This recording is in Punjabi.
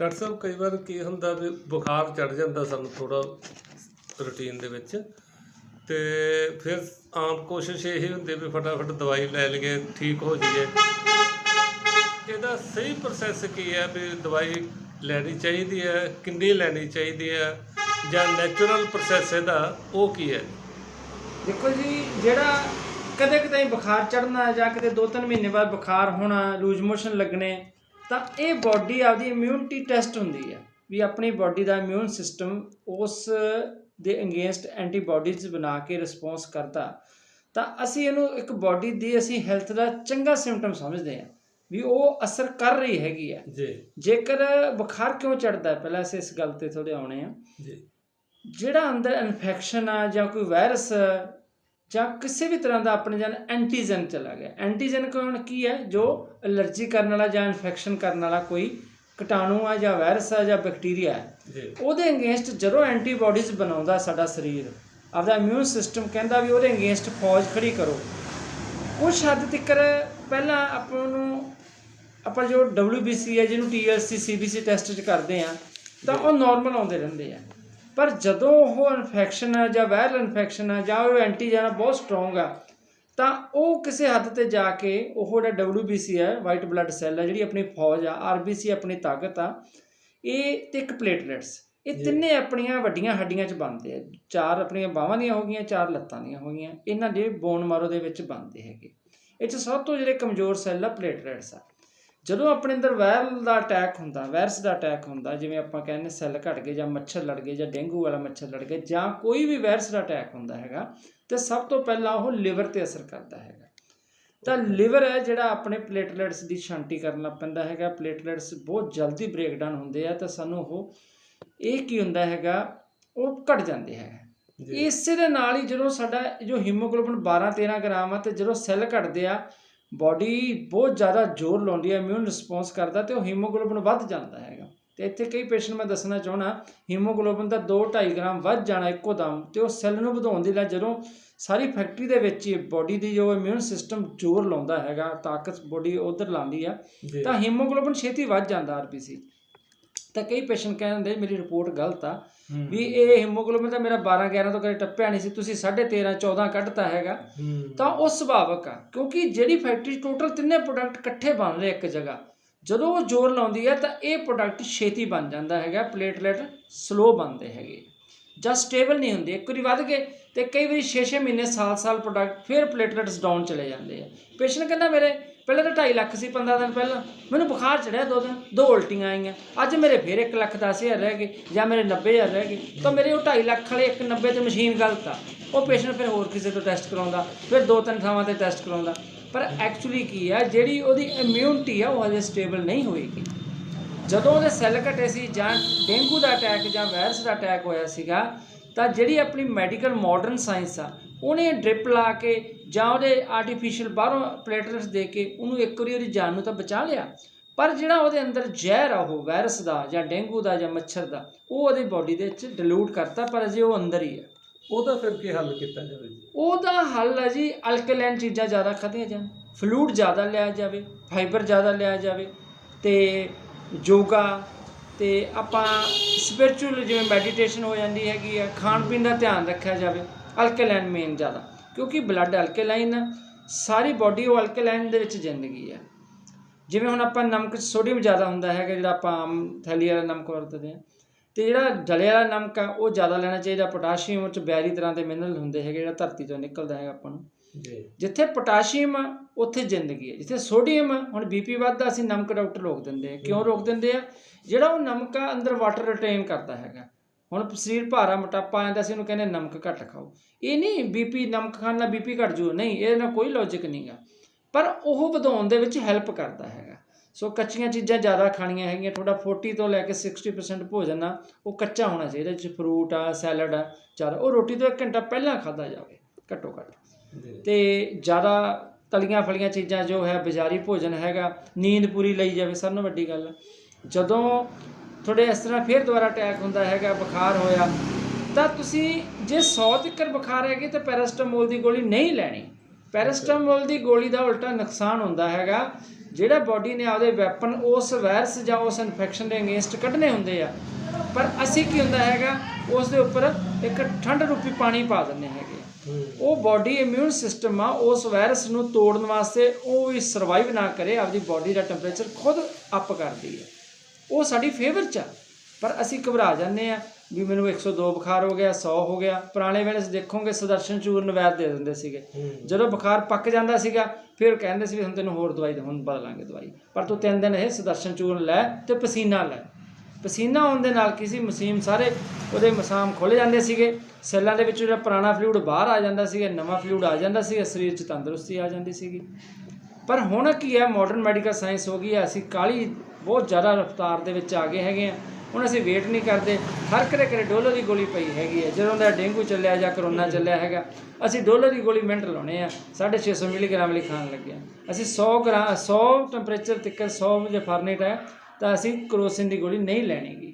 ਡਾਕਟਰ ਸਾਹਿਬ, ਕਈ ਵਾਰ ਕੀ ਹੁੰਦਾ ਵੀ ਬੁਖਾਰ ਚੜ ਜਾਂਦਾ ਸਾਨੂੰ ਥੋੜਾ ਰੁਟੀਨ ਦੇ ਵਿੱਚ ਤੇ ਫਿਰ ਆਮ ਕੋਸ਼ਿਸ਼ ਇਹ ਹੁੰਦੀ ਵੀ ਫਟਾਫਟ ਦਵਾਈ ਲੈ ਲਈਏ, ਠੀਕ ਹੋ ਜਾਈਏ। ਇਹਦਾ ਸਹੀ ਪ੍ਰੋਸੈਸ ਕੀ ਹੈ ਵੀ ਦਵਾਈ ਲੈਣੀ ਚਾਹੀਦੀ ਹੈ, ਕਿੰਨੀ ਲੈਣੀ ਚਾਹੀਦੀ ਹੈ, ਜਾਂ ਨੈਚੁਰਲ ਪ੍ਰੋਸੈਸ ਇਹਦਾ ਉਹ ਕੀ ਹੈ? ਦੇਖੋ ਜੀ, ਜਿਹੜਾ ਕਦੇ ਕਦੇ ਬੁਖਾਰ ਚੜਨਾ ਜਾਂ ਕਿਤੇ 2-3 ਮਹੀਨੇ ਬਾਅਦ ਬੁਖਾਰ ਹੋਣਾ ਲੂਜ਼ ਮੋਸ਼ਨ ਲੱਗਣੇ ਤਾਂ ਇਹ ਬਾਡੀ ਆਪਦੀ ਇਮਿਊਨਿਟੀ ਟੈਸਟ ਹੁੰਦੀ ਹੈ ਵੀ ਆਪਣੀ ਬਾਡੀ ਦਾ ਇਮਿਊਨ ਸਿਸਟਮ ਉਸ ਦੇ ਅਗੇਂਸਟ ਐਂਟੀਬਾਡੀਜ਼ ਬਣਾ ਕੇ ਰਿਸਪੌਂਸ ਕਰਦਾ। ਤਾਂ ਅਸੀਂ ਇਹਨੂੰ ਇੱਕ ਬਾਡੀ ਦੀ ਅਸੀਂ ਹੈਲਥ ਦਾ ਚੰਗਾ ਸਿੰਪਟਮ ਸਮਝਦੇ ਹਾਂ ਵੀ ਉਹ ਅਸਰ ਕਰ ਰਹੀ ਹੈਗੀ ਹੈ ਜੀ। ਜੇਕਰ ਬੁਖਾਰ ਕਿਉਂ ਚੜਦਾ ਪਹਿਲਾਂ ਅਸੀਂ ਇਸ ਗੱਲ ਤੇ ਥੋੜੇ ਆਉਣੇ ਆ। ਜੀ। ਜਿਹੜਾ ਅੰਦਰ ਇਨਫੈਕਸ਼ਨ ਆ ਜਾਂ ਕੋਈ ਵਾਇਰਸ ਜਾਂ ਕਿਸੇ ਵੀ ਤਰ੍ਹਾਂ ਦਾ ਆਪਣੇ ਜਨ ਐਂਟੀਜਨ ਚਲਾ ਗਿਆ। ਐਂਟੀਜਨ ਕੌਣ? ਕੀ ਹੈ? ਜੋ ਅਲਰਜੀ ਕਰਨ ਵਾਲਾ ਜਾਂ ਇਨਫੈਕਸ਼ਨ ਕਰਨ ਵਾਲਾ ਕੋਈ ਕੀਟਾਣੂ ਆ ਜਾਂ ਵਾਇਰਸ ਆ ਜਾਂ ਬੈਕਟੀਰੀਆ ਹੈ ਉਹਦੇ ਅਗੇਂਸਟ ਜਦੋਂ ਐਂਟੀਬਾਡੀਜ਼ ਬਣਾਉਂਦਾ ਸਾਡਾ ਸਰੀਰ ਆਪਦਾ ਇਮਿਊਨ ਸਿਸਟਮ ਕਹਿੰਦਾ ਵੀ ਉਹਦੇ ਅਗੇਂਸਟ ਫੌਜ ਖੜੀ ਕਰੋ। ਕੁਝ ਹੱਦ ਤੱਕ ਪਹਿਲਾਂ ਆਪਾਂ ਨੂੰ ਆਪਾਂ ਜੋ WBC ਹੈ ਜਿਹਨੂੰ TLC CBC ਟੈਸਟ ਚ ਕਰਦੇ ਆ ਤਾਂ ਉਹ ਨਾਰਮਲ ਆਉਂਦੇ ਰਹਿੰਦੇ ਆ। ਪਰ ਜਦੋਂ ਉਹ ਇਨਫੈਕਸ਼ਨ ਹੈ ਜਾਂ ਵਾਇਰਲ ਇਨਫੈਕਸ਼ਨ ਹੈ ਜਾਂ ਉਹ ਐਂਟੀਜਨ ਬਹੁਤ ਸਟਰੋਂਗ ਆ ਤਾਂ ਉਹ ਕਿਸੇ ਹੱਦ ਤੇ ਜਾ ਕੇ ਉਹ ਜਿਹੜਾ WBC ਹੈ ਵਾਈਟ ਬਲੱਡ ਸੈੱਲ ਹੈ ਜਿਹੜੀ ਆਪਣੀ ਫੌਜ ਆ RBC ਆਪਣੀ ਤਾਕਤ ਆ ਇਹ ਤੇ ਇੱਕ ਪਲੇਟਲੇਟਸ ਇਹ। ਤਿੰਨੇ ਆਪਣੀਆਂ ਵੱਡੀਆਂ ਹੱਡੀਆਂ 'ਚ ਬਣਦੇ ਆ ਚਾਰ ਆਪਣੀਆਂ ਬਾਹਾਂ ਦੀਆਂ ਹੋ ਗਈਆਂ ਚਾਰ ਲੱਤਾਂ ਦੀਆਂ ਹੋ ਗਈਆਂ ਇਹਨਾਂ ਦੇ ਬੋਨ ਮਾਰੋ ਦੇ ਵਿੱਚ ਬਣਦੇ ਹੈਗੇ ਇਹ 'ਚ ਸਭ ਤੋਂ ਜਿਹੜੇ ਕਮਜ਼ੋਰ ਸੈੱਲ ਆ ਪਲੇਟਲੇਟਸ ਆ ਜਦੋਂ ਆਪਣੇ ਅੰਦਰ ਵਾਇਰਲ ਦਾ ਅਟੈਕ ਹੁੰਦਾ ਵਾਇਰਸ ਦਾ ਅਟੈਕ ਹੁੰਦਾ ਜਿਵੇਂ ਆਪਾਂ ਕਹਿੰਦੇ ਸੈੱਲ ਘਟ ਗਏ ਜਾਂ ਮੱਛਰ ਲੜ ਗਏ ਜਾਂ ਡੇਂਗੂ ਵਾਲਾ ਮੱਛਰ ਲੜ ਗਿਆ ਜਾਂ ਕੋਈ ਵੀ ਵਾਇਰਸ ਦਾ ਅਟੈਕ ਹੁੰਦਾ ਹੈਗਾ ਤੇ ਸਭ ਤੋਂ ਪਹਿਲਾਂ ਉਹ ਲਿਵਰ ਤੇ ਅਸਰ ਕਰਦਾ ਹੈਗਾ। ਤਾਂ ਲਿਵਰ ਹੈ ਜਿਹੜਾ ਆਪਣੇ ਪਲੇਟਲੇਟਸ ਦੀ ਸ਼ਾਂਤੀ ਕਰਨ ਲੱਗ ਪੈਂਦਾ ਹੈਗਾ ਪਲੇਟਲੇਟਸ ਬਹੁਤ ਜਲਦੀ ਬ੍ਰੇਕਡਾਊਨ ਹੁੰਦੇ ਆ ਤਾਂ ਸਾਨੂੰ ਉਹ ਇਹ ਕੀ ਹੁੰਦਾ ਹੈਗਾ ਉਹ ਘਟ ਜਾਂਦੇ ਜੀ। ਇਸੇ ਦੇ ਨਾਲ ਹੀ ਜਦੋਂ ਸਾਡਾ ਜੋ ਹੀਮੋਗਲੋਬਿਨ 12 13 ਗ੍ਰਾਮ ਆ ਤੇ ਜਦੋਂ ਸੈੱਲ ਘਟਦੇ ਆ ਬਾਡੀ ਬਹੁਤ ਜ਼ਿਆਦਾ ਜ਼ੋਰ ਲਾਉਂਦੀ ਹੈ ਇਮਿਊਨ ਰਿਸਪੌਂਸ ਕਰਦਾ ਤੇ ਉਹ ਹੀਮੋਗਲੋਬਿਨ ਵੱਧ ਜਾਂਦਾ ਹੈਗਾ। ਤੇ ਇੱਥੇ ਕਈ ਪੇਸ਼ੈਂਟ ਮੈਂ ਦੱਸਣਾ ਚਾਹਣਾ ਹੀਮੋਗਲੋਬਿਨ ਦਾ 2.5 ਗ੍ਰਾਮ ਵੱਧ ਜਾਣਾ ਇੱਕੋ ਦਮ ਤੇ ਉਹ ਸੈੱਲ ਨੂੰ ਵਧਾਉਣ ਦੀ ਲਈ ਜਦੋਂ ਸਾਰੀ ਫੈਕਟਰੀ ਦੇ ਵਿੱਚ ਹੀ ਬਾਡੀ ਦੀ ਜੋ ਇਮਿਊਨ ਸਿਸਟਮ ਜ਼ੋਰ ਲਾਉਂਦਾ ਹੈਗਾ ਤਾਕਤ ਬਾਡੀ ਉਧਰ ਲਾਉਂਦੀ ਆ ਤਾਂ ਹੀਮੋਗਲੋਬਿਨ ਛੇਤੀ ਵੱਧ ਜਾਂਦਾ ਆਰਬੀਸੀ ਤਾਂ ਕਈ ਪੇਸ਼ੈਂਟ ਕਹਿੰਦੇ ਮੇਰੀ ਰਿਪੋਰਟ ਗਲਤ ਆ। ਵੀ ਇਹ ਹੀਮੋਗਲੋਬਿਨ ਤਾਂ ਮੇਰਾ 12 11 ਤੋਂ ਕਦੇ ਟੱਪਿਆ ਨਹੀਂ ਸੀ ਤੁਸੀਂ 13.5 14 ਕੱਢਤਾ ਹੈਗਾ। ਤਾਂ ਉਹ ਸੁਭਾਵਕ ਆ ਕਿਉਂਕਿ ਜਿਹੜੀ ਫੈਕਟਰੀ ਟੋਟਲ ਤਿੰਨੇ ਪ੍ਰੋਡਕਟ ਇਕੱਠੇ ਬਣ ਰਹੇ ਇੱਕ ਜਗ੍ਹਾ। ਜਦੋਂ ਉਹ ਜ਼ੋਰ ਲਾਉਂਦੀ ਹੈ ਤਾਂ ਇਹ ਪ੍ਰੋਡਕਟ ਛੇਤੀ ਬਣ ਜਾਂਦਾ ਹੈਗਾ ਪਲੇਟਲੇਟ ਸਲੋ ਬਣਦੇ ਹੈਗੇ। ਜਾਂ ਸਟੇਬਲ ਨਹੀਂ ਹੁੰਦੇ। ਇੱਕ ਵਾਰੀ ਵੱਧ ਗਏ ਤੇ ਕਈ ਵਾਰੀ 6-6 ਮਹੀਨੇ ਸਾਲ-ਸਾਲ ਪ੍ਰੋਡਕਟ ਫਿਰ ਪਲੇਟਲੇਟਸ ਡਾਊਨ ਚਲੇ ਜਾਂਦੇ ਆ। ਪੇਸ਼ੈਂਟ ਕਹਿੰਦਾ ਮੇਰੇ ਪਹਿਲਾਂ ਤਾਂ 2.5 ਲੱਖ ਸੀ 15 ਦਿਨ ਪਹਿਲਾਂ। ਮੈਨੂੰ ਬੁਖਾਰ ਚੜਿਆ ਦੋ ਦਿਨ, ਦੋ ਉਲਟੀਆਂ ਆਈਆਂ। ਅੱਜ ਮੇਰੇ ਫਿਰ 1 ਲੱਖ 10 ਹਜ਼ਾਰ ਰਹਿ ਗਏ ਜਾਂ ਮੇਰੇ 90 ਹਜ਼ਾਰ ਰਹਿ ਗਏ। ਤਾਂ ਮੇਰੇ ਉਹ 2.5 ਲੱਖ ਵਾਲੇ 190 ਤੇ ਮਸ਼ੀਨ ਗਲਤ ਆ। ਉਹ ਪੇਸ਼ੈਂਟ ਫਿਰ ਹੋਰ ਕਿਸੇ ਤੋਂ ਟੈਸਟ ਕਰਾਉਂਦਾ, ਫਿਰ ਦੋ ਤਿੰਨ ਥਾਵਾਂ ਤੇ ਟੈਸਟ ਕਰਾਉਂਦਾ। ਪਰ ਐਕਚੁਅਲੀ ਕੀ ਆ, ਜਿਹੜੀ ਉਹਦੀ ਇਮਿਊਨਿਟੀ ਆ, ਉਹ ਹਜੇ ਸਟੇਬਲ ਨਹੀਂ ਹੋਏਗੀ। ਜਦੋਂ ਉਹਦੇ ਸੈੱਲ ਘਟੇ ਸੀ ਜਾਂ ਡੇਂਗੂ ਦਾ ਅਟੈਕ ਜਾਂ ਵਾਇਰਸ ਦਾ ਅਟੈਕ ਹੋਇਆ ਸੀਗਾ, ਤਾਂ ਜਿਹੜੀ ਆਪਣੀ ਮੈਡੀਕਲ ਮਾਡਰਨ ਸਾਇੰਸ ਆ ਉਹਨੇ ਡ੍ਰਿਪ ਲਾ ਕੇ ਜਾਂ ਉਹਦੇ ਆਰਟੀਫੀਸ਼ੀਅਲ ਬਾਹਰੋਂ ਪਲੇਟਲੇਟਸ ਦੇ ਕੇ ਉਹਨੂੰ ਇੱਕ ਵਾਰੀ ਉਹਦੀ ਜਾਨ ਨੂੰ ਤਾਂ ਬਚਾ ਲਿਆ। ਪਰ ਜਿਹੜਾ ਉਹਦੇ ਅੰਦਰ ਜ਼ਹਿਰ ਆ ਉਹ ਵਾਇਰਸ ਦਾ ਜਾਂ ਡੇਂਗੂ ਦਾ ਜਾਂ ਮੱਛਰ ਦਾ ਉਹ ਉਹਦੀ ਬਾਡੀ ਦੇ ਵਿੱਚ ਡਿਲੂਟ ਕਰਤਾ ਪਰ ਅਜੇ ਉਹ ਅੰਦਰ ਹੀ ਹੈ ਉਹਦਾ ਫਿਰ ਕੀ ਹੱਲ ਕੀਤਾ ਜਾਵੇ ਜੀ? ਉਹਦਾ ਹੱਲ ਹੈ ਜੀ ਅਲਕਲੈਨ ਚੀਜ਼ਾਂ ਜ਼ਿਆਦਾ ਖਾਧੀਆਂ ਜਾਣ। ਫਲੂਇਡ ਜ਼ਿਆਦਾ ਲਿਆ ਜਾਵੇ ਫਾਈਬਰ ਜ਼ਿਆਦਾ ਲਿਆ ਜਾਵੇ ਤੇ ਯੋਗਾ ਤੇ ਆਪਾਂ ਸਪਿਰਚੁਅਲ ਜਿਵੇਂ ਮੈਡੀਟੇਸ਼ਨ ਹੋ ਜਾਂਦੀ ਹੈਗੀ ਆ ਖਾਣ ਪੀਣ ਦਾ ਧਿਆਨ ਰੱਖਿਆ ਜਾਵੇ। ਅਲਕਲੈਨ ਮੇਨ ਜ਼ਿਆਦਾ ਕਿਉਂਕਿ ਬਲੱਡ ਅਲਕਲਾਈਨ ਆ ਸਾਰੀ ਬਾਡੀ ਉਹ ਅਲਕਲਾਈਨ ਦੇ ਵਿੱਚ ਜ਼ਿੰਦਗੀ ਹੈ ਜਿਵੇਂ ਹੁਣ ਆਪਾਂ ਨਮਕ 'ਚ ਸੋਡੀਅਮ ਜ਼ਿਆਦਾ ਹੁੰਦਾ ਹੈਗਾ ਜਿਹੜਾ ਆਪਾਂ ਆਮ ਥੈਲੀ ਵਾਲਾ ਨਮਕ ਵਰਤਦੇ ਆ ਤੇ ਜਿਹੜਾ ਜਲੇ ਵਾਲਾ ਨਮਕ ਆ ਉਹ ਜ਼ਿਆਦਾ ਲੈਣਾ ਚਾਹੀਦਾ। ਪੋਟਾਸ਼ੀਅਮ ਚ 42 ਤਰ੍ਹਾਂ ਦੇ ਮਿਨਰਲ ਹੁੰਦੇ ਹੈਗੇ ਜਿਹੜਾ ਧਰਤੀ ਤੋਂ ਨਿਕਲਦਾ ਹੈਗਾ ਆਪਾਂ ਨੂੰ। ਜਿੱਥੇ ਪੋਟਾਸ਼ੀਅਮ ਆ ਉੱਥੇ ਜ਼ਿੰਦਗੀ ਹੈ ਜਿੱਥੇ ਸੋਡੀਅਮ ਆ ਹੁਣ ਬੀਪੀ ਵੱਧਦਾ ਅਸੀਂ ਨਮਕ ਡਾਕਟਰ ਰੋਕ ਦਿੰਦੇ ਆ। ਕਿਉਂ ਰੋਕ ਦਿੰਦੇ ਆ? ਜਿਹੜਾ ਉਹ ਨਮਕ ਆ ਅੰਦਰ ਵਾਟਰ ਰਿਟੇਨ ਕਰਦਾ ਹੈਗਾ। ਹੁਣ ਸਰੀਰ ਭਾਰਾ ਮੋਟਾਪਾ ਆਉਂਦਾ ਸੀ ਉਹਨੂੰ ਕਹਿੰਦੇ ਨਮਕ ਘੱਟ ਖਾਓ। ਇਹ ਨਹੀਂ ਬੀਪੀ ਨਮਕ ਖਾਣ ਨਾਲ ਬੀਪੀ ਘਟ ਜੂ ਨਹੀਂ ਇਹਦੇ ਨਾਲ ਕੋਈ ਲੌਜੀਕ ਨਹੀਂਗਾ ਪਰ ਉਹ ਵਧਾਉਣ ਦੇ ਵਿੱਚ ਹੈਲਪ ਕਰਦਾ ਹੈਗਾ। ਸੋ ਕੱਚੀਆਂ ਚੀਜ਼ਾਂ ਜ਼ਿਆਦਾ ਖਾਣੀਆਂ ਹੈਗੀਆਂ ਤੁਹਾਡਾ 40 ਤੋਂ ਲੈ ਕੇ 60% ਭੋਜਨ ਆ ਉਹ ਕੱਚਾ ਹੋਣਾ ਚਾਹੀਦਾ 'ਚ ਫਰੂਟ ਆ ਸੈਲਡ ਆ ਜ਼ਿਆਦਾ ਉਹ ਰੋਟੀ ਤੋਂ 1 ਘੰਟਾ ਪਹਿਲਾਂ ਖਾਦਾ ਜਾਵੇ ਘੱਟੋ ਘੱਟ। ਤੇ ਜ਼ਿਆਦਾ ਤਲੀਆਂ ਫਲੀਆਂ ਚੀਜ਼ਾਂ ਜੋ ਹੈ ਬਾਜ਼ਾਰੀ ਭੋਜਨ ਹੈਗਾ ਨੀਂਦ ਪੂਰੀ ਲਈ ਜਾਵੇ ਸਭ ਤੋਂ ਵੱਡੀ ਗੱਲ। ਜਦੋਂ ਤੁਹਾਡੇ ਇਸ ਤਰ੍ਹਾਂ ਫਿਰ ਦੁਬਾਰਾ ਅਟੈਕ ਹੁੰਦਾ ਹੈਗਾ, ਬੁਖਾਰ ਹੋਇਆ, ਤਾਂ ਤੁਸੀਂ ਜੇ 100 ਤੱਕਰ ਬੁਖਾਰ ਹੈਗੇ ਤਾਂ ਪੈਰਾਸਟਾਮੋਲ ਦੀ ਗੋਲੀ ਨਹੀਂ ਲੈਣੀ। ਪੈਰਾਸਟਾਮੋਲ ਦੀ ਗੋਲੀ ਦਾ ਉਲਟਾ ਨੁਕਸਾਨ ਹੁੰਦਾ ਹੈਗਾ, ਜਿਹੜਾ ਬਾਡੀ ਨੇ ਆਪਦੇ ਵੈਪਨ ਉਸ ਵਾਇਰਸ ਜਾਂ ਉਸ ਇਨਫੈਕਸ਼ਨ ਦੇ ਅਗੇਂਸਟ ਕੱਢਨੇ ਹੁੰਦੇ ਆ। ਪਰ ਅਸੀਂ ਕੀ ਹੁੰਦਾ ਹੈਗਾ, ਉਸ ਦੇ ਉੱਪਰ ਇੱਕ ਠੰਡ ਰੂਪੀ ਪਾਣੀ ਪਾ ਦਿੰਦੇ ਹੈਗੇ। ਉਹ ਬਾਡੀ ਇਮਿਊਨ ਸਿਸਟਮ ਆ, ਉਸ ਵਾਇਰਸ ਨੂੰ ਤੋੜਨ ਵਾਸਤੇ ਉਹ ਵੀ ਸਰਵਾਈਵ ਨਾ ਕਰੇ, ਆਪਦੀ ਬਾਡੀ ਦਾ ਟੈਂਪਰੇਚਰ ਖੁਦ ਅਪ ਕਰਦੀ ਹੈ। ਉਹ ਸਾਡੀ ਫੇਵਰ ਚ ਆ। ਪਰ ਅਸੀਂ ਘਬਰਾ ਜਾਂਦੇ ਆ ਵੀ ਮੈਨੂੰ 102 ਬੁਖਾਰ ਹੋ ਗਿਆ 100 ਹੋ ਗਿਆ। ਪੁਰਾਣੇ ਵੇਲੇ ਦੇਖੋਗੇ ਸੁਦਰਸ਼ਨ ਚੂਰਨ ਵੈਦ ਦੇ ਦਿੰਦੇ ਸੀਗੇ। ਜਦੋਂ ਬੁਖਾਰ ਪੱਕ ਜਾਂਦਾ ਸੀਗਾ ਫਿਰ ਕਹਿੰਦੇ ਸੀ ਵੀ ਹੁਣ ਤੈਨੂੰ ਹੋਰ ਦਵਾਈ ਦੇ ਹੁਣ ਬਦਲਾਂਗੇ ਦਵਾਈ। ਪਰ ਤੂੰ ਤਿੰਨ ਦਿਨ ਇਹ ਸੁਦਰਸ਼ਨ ਚੂਰਨ ਲੈ ਤੇ ਪਸੀਨਾ ਲੈ। ਪਸੀਨਾ ਆਉਣ ਦੇ ਨਾਲ ਕਿਸੇ ਮਸੀਮ ਸਾਰੇ ਉਹਦੇ ਮਸਾਮ ਖੁੱਲ ਜਾਂਦੇ ਸੀਗੇ। ਸੈੱਲਾਂ ਦੇ ਵਿੱਚ ਜਿਹੜਾ ਪੁਰਾਣਾ ਫਲੂਇਡ ਬਾਹਰ ਆ ਜਾਂਦਾ ਸੀਗਾ ਨਵਾਂ ਫਲੂਇਡ ਆ ਜਾਂਦਾ ਸੀਗਾ ਸਰੀਰ 'ਚ ਤੰਦਰੁਸਤੀ ਆ ਜਾਂਦੀ ਸੀਗੀ। ਪਰ ਹੁਣ ਕੀ ਹੈ ਮਾਡਰਨ ਮੈਡੀਕਲ ਸਾਇੰਸ ਹੋ ਗਈ ਹੈ ਅਸੀਂ ਕਾਲੀ ਬਹੁਤ ਜ਼ਿਆਦਾ ਰਫਤਾਰ ਦੇ ਵਿੱਚ ਆ ਗਏ ਹੈਗੇ ਆ ਹੁਣ ਅਸੀਂ ਵੇਟ ਨਹੀਂ ਕਰਦੇ ਹਰ ਘਰੇ ਘਰੇ ਡੋਲਰ ਦੀ ਗੋਲੀ ਪਈ ਹੈਗੀ ਹੈ। ਜਦੋਂ ਦਾ ਡੇਂਗੂ ਚੱਲਿਆ ਜਾਂ ਕਰੋਨਾ ਚੱਲਿਆ ਹੈਗਾ ਅਸੀਂ ਡੋਲਰ ਦੀ ਗੋਲੀ ਮਿੰਟ ਲਾਉਣੇ ਆ 650 ਮਿਲੀਗ੍ਰਾਮ ਲਈ ਖਾਣ ਲੱਗੇ ਹਾਂ। ਅਸੀਂ 100 ਗ੍ਰਾਮ 100 ਟੈਂਪਰੇਚਰ ਤੱਕ 100 ਜੇ ਫਾਰਨੇਟ ਹੈ ਤਾਂ ਅਸੀਂ ਕਰੋਸਿਨ ਦੀ ਗੋਲੀ ਨਹੀਂ ਲੈਣੀਗੀ